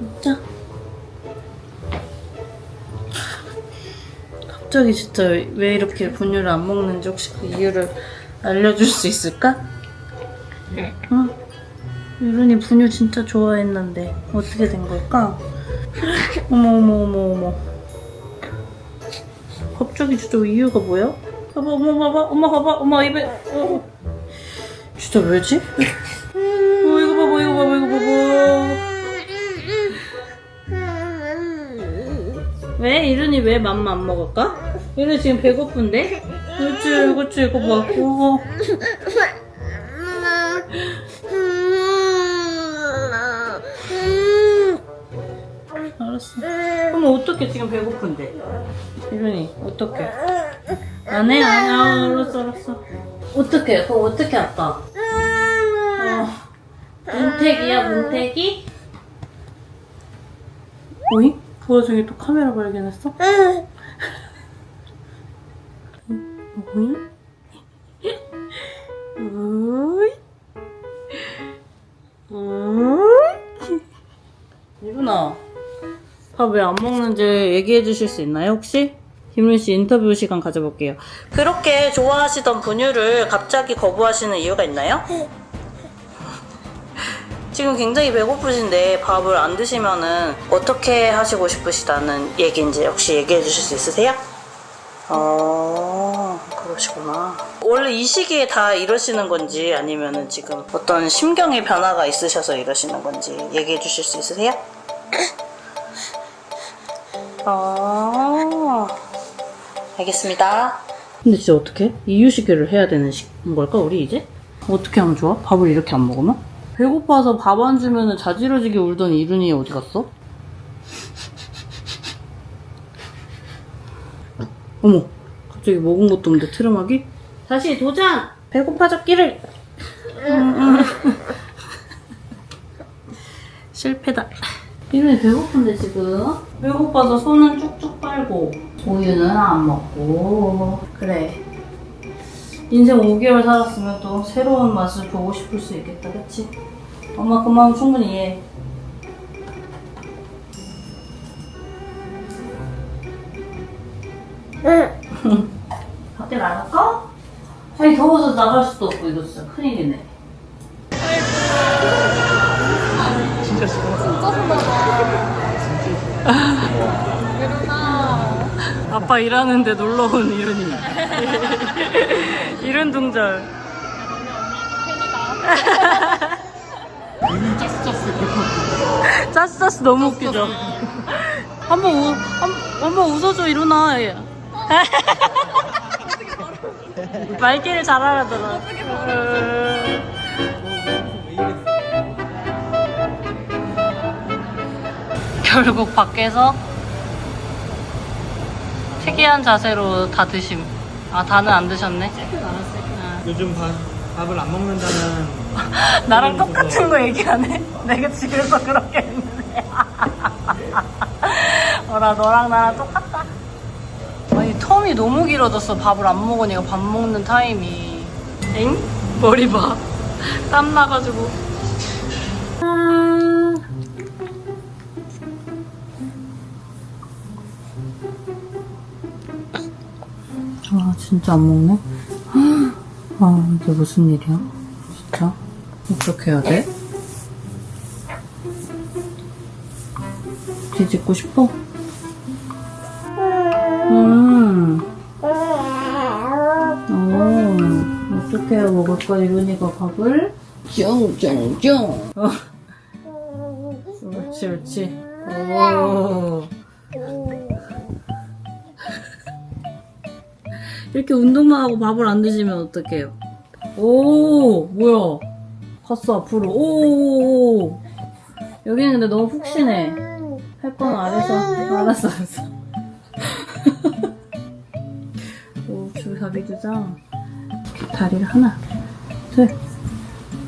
먹자. 갑자기 진짜 왜 이렇게 분유를 안 먹는지 혹시 그 이유를 알려줄 수 있을까? 응? 유른이 분유 진짜 좋아했는데 어떻게 된 걸까? 어머 어머 어머 어머 갑자기 진짜 이유가 뭐야? 봐봐 엄마 봐봐 엄마 봐봐 엄마 입에 어. 진짜 왜지? 왜? 이른이 왜 맘마 안 먹을까? 이른 지금 배고픈데? 그렇지 그렇지 이거 봐 어. 알았어 그럼 어떻게 지금 배고픈데? 이른이 어떻게? 안 해? 안 해? 아, 알았어 알았어 어떻게? 그거 어떻게 아빠? 어, 문택이야 문택이? 오잉? 부화중에 또 카메라 발견했어? 오잉? 오잉? 오잉? 이분아 밥 왜 안 먹는지 얘기해 주실 수 있나요 혹시? 김윤 씨 인터뷰 시간 가져볼게요. 그렇게 좋아하시던 분유를 갑자기 거부하시는 이유가 있나요? 지금 굉장히 배고프신데 밥을 안 드시면은 어떻게 하시고 싶으시다는 얘기인지 혹시 얘기해 주실 수 있으세요? 어, 그러시구나. 원래 이 시기에 다 이러시는 건지 아니면은 지금 어떤 심경의 변화가 있으셔서 이러시는 건지 얘기해 주실 수 있으세요? 어, 알겠습니다. 근데 진짜 어떻게? 이유식을 해야 되는 시- 걸까 우리 이제? 어떻게 하면 좋아? 밥을 이렇게 안 먹으면? 배고파서 밥 안 주면 자지러지게 울던 이룬이 어디 갔어? 어머 갑자기 먹은 것도 없는데 트름하기? 다시 도전! 배고파 잡기를! 음, 음. 실패다 이룬이 배고픈데 지금? 배고파서 손은 쭉쭉 빨고 우유는 안 먹고 그래 인생 5개월 살았으면 또 새로운 맛을 보고 싶을 수 있겠다, 그치? 엄마 그 마음 충분히 이해해. 밖에 나갈까? 아니 더워서 나갈 수도 없고 이거 진짜 큰일이네. 아빠 일하는데 놀러 온 이른이. 이른 동절. 짜스 너무 웃기죠. 한번 우, 한, 한번 웃어줘 이루나. 말귀를 잘 알아들어. 결국 밖에서 특이한 자세로 다 드심. 아 다는 안 드셨네. 요즘 밥, 밥을 안 먹는다는 나랑 똑같은 거 얘기하네. 내가 집에서 그렇게 했는데. 어라 너랑 나랑 똑같다. 아니 텀이 너무 길어졌어. 밥을 안 먹으니까 밥 먹는 타임이. 엥? 머리 봐. 땀 나가지고. 아. 아 진짜 안 먹네. 아 이게 무슨 일이야? 진짜? 어떻게 해야 돼? 뒤집고 싶어? 오, 어떻게 해야 먹을까, 이런이가 밥을? 쫑쫑쫑. 어. 옳지, 옳지. 오. 이렇게 운동만 하고 밥을 안 드시면 어떡해요? 오, 뭐야. 갔어, 앞으로. 오, 여기는 근데 너무 푹신해. 할건 아래서. 알았어, 알았어. 오, 줄 잡이두자. 다리를 하나, 둘.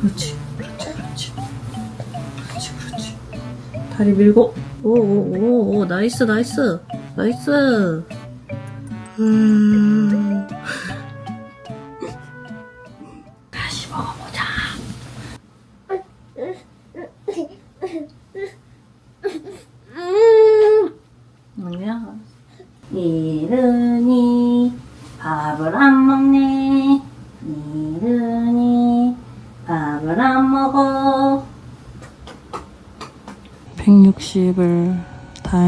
그렇지, 그렇지, 그렇지. 그렇지, 그렇지. 다리 밀고. 오, 오, 오, 오, 나이스, 나이스. 나이스. 음.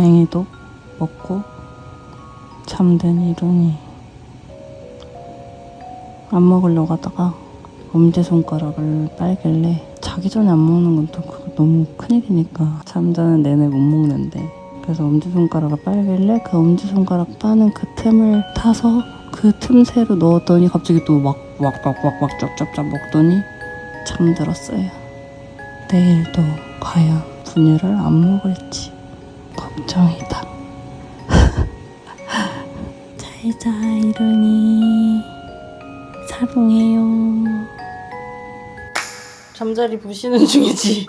다행히도 먹고 잠든 이lun이 안 먹으려고 하다가 엄지손가락을 빨길래 자기 전에 안 먹는 건 또 너무 큰일이니까 잠자는 내내 못 먹는데 그래서 엄지손가락을 빨길래 그 엄지손가락 빠는 그 틈을 타서 그 틈새로 넣었더니 갑자기 또막 왁왁왁왁 쩝쩝쩝 먹더니 잠들었어요. 내일도 과연 분유를 안 먹을지 걱 정이다. 잘자 이러니 사랑해요. 잠자리 부시는 중이지.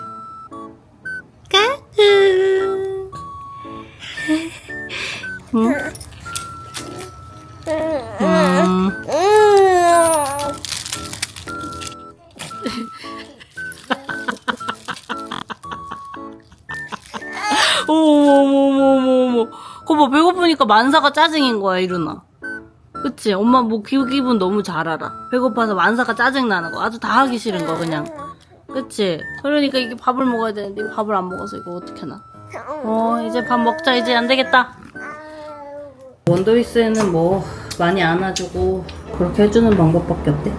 까꿍. 응? 음. 어머머머머머. 거봐 배고프니까 만사가 짜증인 거야 이루나. 그치? 엄마 뭐 기, 기분 너무 잘 알아. 배고파서 만사가 짜증 나는 거. 아주 다 하기 싫은 거 그냥. 그치? 그러니까 이게 밥을 먹어야 되는데 밥을 안 먹어서 이거 어떻게 나? 어 이제 밥 먹자 이제 안 되겠다. 원더위스에는 뭐 많이 안아주고 그렇게 해주는 방법밖에 없대.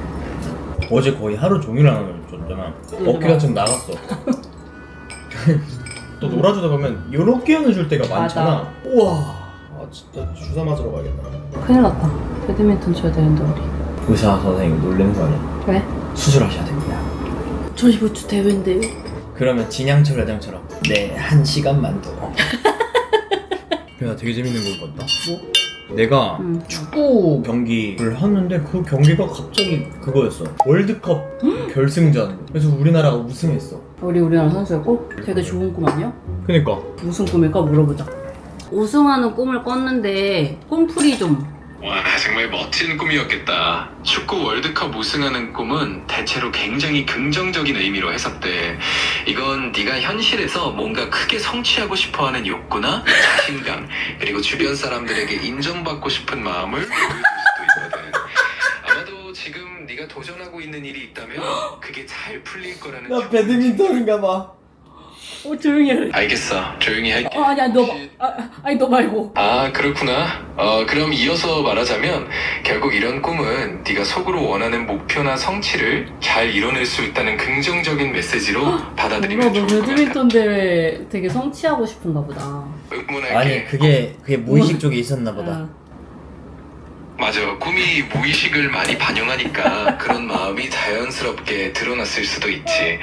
어제 거의 하루 종일 안아줬잖아. 어깨가 지금 나갔어. 또 놀아주다 보면 요렇게 안아줄 때가 많잖아. 우와, 아, 진짜 주사 맞으러 가야겠다. 큰일 났다. 배드민턴 쳐야 되는데 우리. 의사 선생님 놀라는 거 아니야? 왜? 수술하셔야 됩니다. 저 이번 주 대회인데요. 그러면 진양철 회장처럼 네, 한 시간만 더. 야, 되게 재밌는 걸 봤다. 뭐? 내가 응. 축구 경기를 하는데 그 경기가 갑자기 그거였어. 월드컵 결승전. 그래서 우리나라가 우승했어. 우리 우리나라 선수였고 되게 좋은 꿈 아니야? 그니까 무슨 꿈일까 물어보자. 우승하는 꿈을 꿨는데 꿈풀이 좀. 와 정말 멋진 꿈이었겠다. 축구 월드컵 우승하는 꿈은 대체로 굉장히 긍정적인 의미로 해석돼. 이건 네가 현실에서 뭔가 크게 성취하고 싶어하는 욕구나 자신감 그리고 주변 사람들에게 인정받고 싶은 마음을 보여줄 수도 있거든. 아마도 지금 네가 도전하고 있는 일이 있다면 그게 잘 풀릴 거라는. 나 촉- 배드민턴인가 봐. 어 조용히 해. 알겠어. 조용히 할게. 어, 아니야 너 마- 아, 아니 너 말고. 아 그렇구나. 어 그럼 이어서 말하자면 결국 이런 꿈은 네가 속으로 원하는 목표나 성취를 잘 이뤄낼 수 있다는 긍정적인 메시지로 받아들이면 너 좋을 것 같아. 배드민턴 대회 되게 성취하고 싶은가 보다. 응원할게. 아니 그게 그게 무의식 쪽에 있었나 보다. 어. 맞아. 꿈이 무의식을 많이 반영하니까 그런 마음이 자연스럽게 드러났을 수도 있지.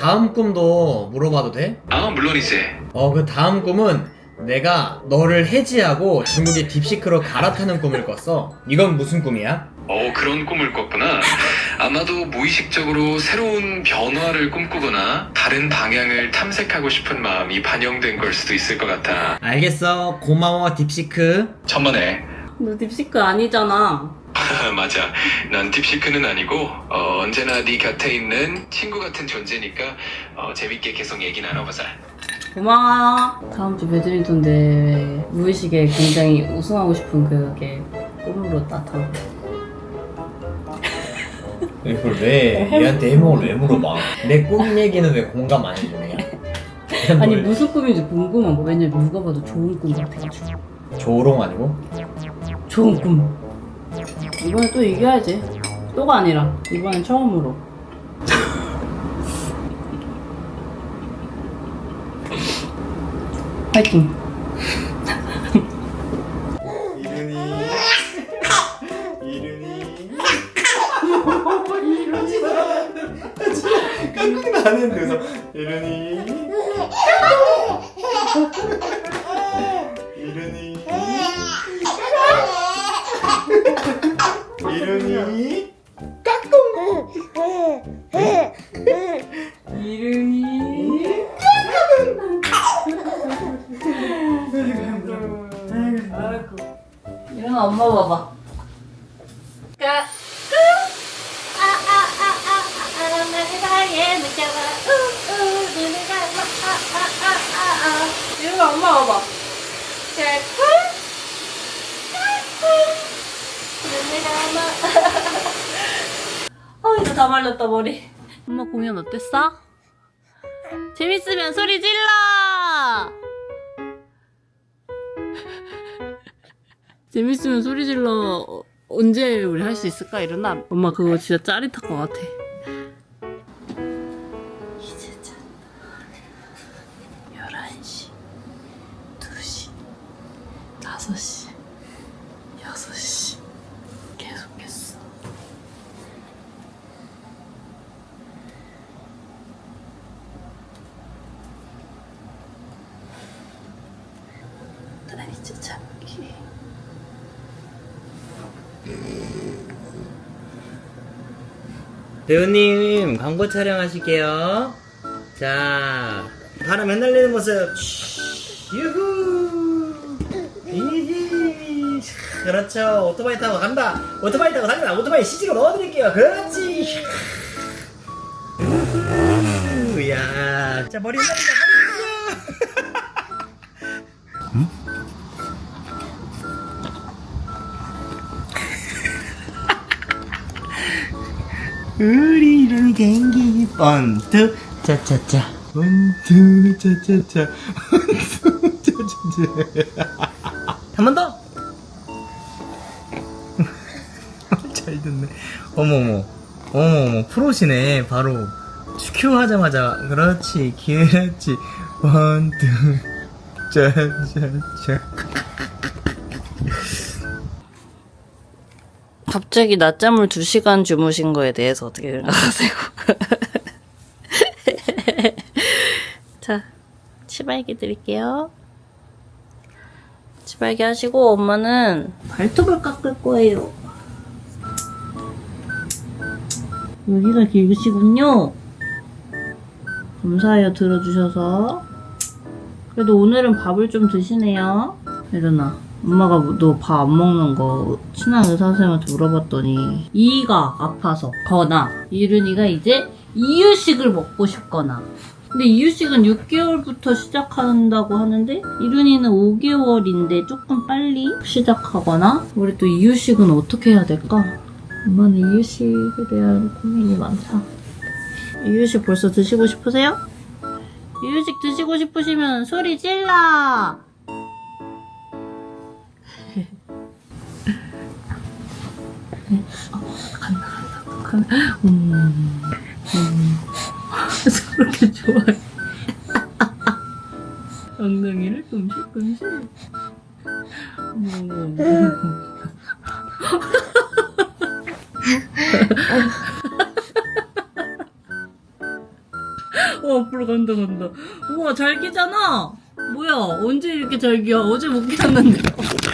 다음 꿈도 물어봐도 돼? 아 물론이지. 어그 다음 꿈은 내가 너를 해지하고 중국의 딥시크로 갈아타는 꿈을 꿨어. 이건 무슨 꿈이야? 어 그런 꿈을 꿨구나. 아마도 무의식적으로 새로운 변화를 꿈꾸거나 다른 방향을 탐색하고 싶은 마음이 반영된 걸 수도 있을 것 같아. 알겠어. 고마워 딥시크. 천만에. 너 딥시크 아니잖아. 맞아. 난 딥시크는 아니고 어, 언제나 네 곁에 있는 친구 같은 존재니까 어, 재밌게 계속 얘기 나눠보자. 고마워. 다음 주 배드민턴 대회 무의식에 굉장히 우승하고 싶은 그게 꿈으로 나타났다. 이걸 왜 얘한테 해몽을 왜 물어봐? 내 꿈 얘기는 왜 공감 안 해주냐? 아니 뭘 무슨 꿈인지 궁금한 거. 왜냐면 누가 봐도 좋은 꿈 같아가지고. 조롱 아니고? 좋은 꿈. 이번에 또 이겨야지. 또가 아니라 이번엔 처음으로. 파이팅. 이른이 이른이 깡깡 나는 그래서 이른이 이른이 이른이 이름이. 일어나 엄마 봐봐. 까. 일어나 엄마 봐봐. 아 이거 다 말렸다 머리. 엄마 공연 어땠어? 재밌으면 소리 질러. 재밌으면 소리 질러. 어, 언제 우리 할 수 있을까 이러나? 엄마 그거 진짜 짜릿할 것 같아. 배우님 광고 촬영하실게요. 자, 바람 흩날리는 모습. 유후. 히히. 그렇죠. 오토바이 타고 간다. 오토바이 타고 달린다. 오토바이 CG로 넣어드릴게요. 그렇지. 야. 자 머리 흩날린다. 머리 흩날려. 우리를 경기 원투 짜짜짜 원투 짜짜짜 원투 짜짜짜 한 번 더! 잘 듣네. 어머어머. 어머어머. 프로시네. 바로 큐 하자마자. 그렇지 그렇지. 원투 짜짜짜 갑자기 낮잠을 2시간 주무신 거에 대해서 어떻게 생각하세요? 자, 치발기 드릴게요. 치발기 하시고 엄마는 발톱을 깎을 거예요. 여기가 길으시군요. 감사해요, 들어주셔서. 그래도 오늘은 밥을 좀 드시네요. 일어나. 엄마가 너 밥 안 먹는 거 친한 의사 선생님한테 물어봤더니 이가 아파서 거나 이른이가 이제 이유식을 먹고 싶거나 근데 이유식은 6개월부터 시작한다고 하는데 이른이는 5개월인데 조금 빨리 시작하거나 우리 또 이유식은 어떻게 해야 될까? 엄마는 이유식에 대한 고민이 많다 이유식 벌써 드시고 싶으세요? 이유식 드시고 싶으시면 소리 질러! 간다 간다 간다 음, 음. 저렇게 좋아해 엉덩이를 어머, 어머. 어 앞으로 간다 간다 우와 잘 끼잖아 뭐야? 언제 이렇게 잘 기야 어제 못 기었는데.